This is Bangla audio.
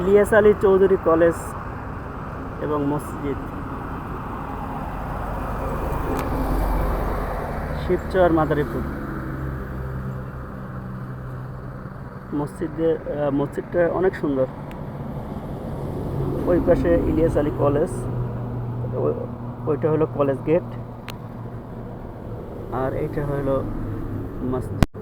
ইলিয়াস আলী চৌধুরী কলেজ এবং মসজিদ। শিবচর মাদারীপুর। মসজিদে মসজিদটা অনেক সুন্দর। ওই পাশে ইলিয়াস আলী কলেজ ওইটা হলো কলেজ গেট। আর এইটা হলো মসজিদ।